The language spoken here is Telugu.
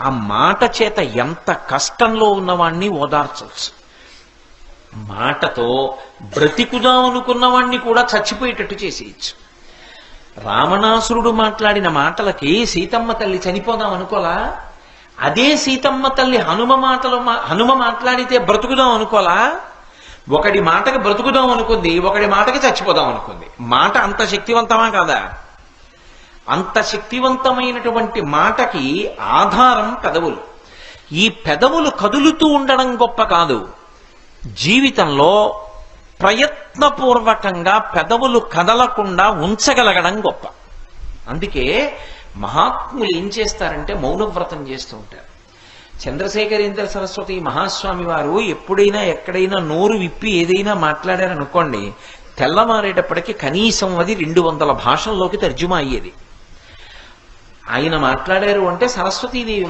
ఆ మాట చేత ఎంత కష్టంలో ఉన్నవాణ్ణి ఓదార్చవచ్చు. మాటతో బ్రతికుదాం అనుకున్నవాణ్ణి కూడా చచ్చిపోయేటట్టు చేసేయచ్చు. రావణాసురుడు మాట్లాడిన మాటలకి సీతమ్మ తల్లి చనిపోదాం అనుకోలా? అదే సీతమ్మ తల్లి హనుమ మాటలు మా- హనుమ మాట్లాడితే బ్రతుకుదాం అనుకోలా? ఒకడి మాటకి బ్రతుకుదాం అనుకుంది ఒకడి మాటకి చచ్చిపోదాం అనుకుంది. మాట అంత శక్తివంతమా కాదా? అంత శక్తివంతమైనటువంటి మాటకి ఆధారం పెదవులు. ఈ పెదవులు కదులుతూ ఉండడం గొప్ప కాదు. జీవితంలో ప్రయత్నపూర్వకంగా పెదవులు కదలకుండా ఉంచగలగడం గొప్ప. అందుకే మహాత్ములు ఏం చేస్తారంటే మౌనవ్రతం చేస్తూ ఉంటారు. చంద్రశేఖరేంద్ర సరస్వతి మహాస్వామి వారు ఎప్పుడైనా ఎక్కడైనా నోరు విప్పి ఏదైనా మాట్లాడారనుకోండి తెల్లమారేటప్పటికి కనీసం అది రెండు వందల భాషల్లోకి తర్జుమా అయ్యేది. ఆయన మాట్లాడారు అంటే సరస్వతీదేవి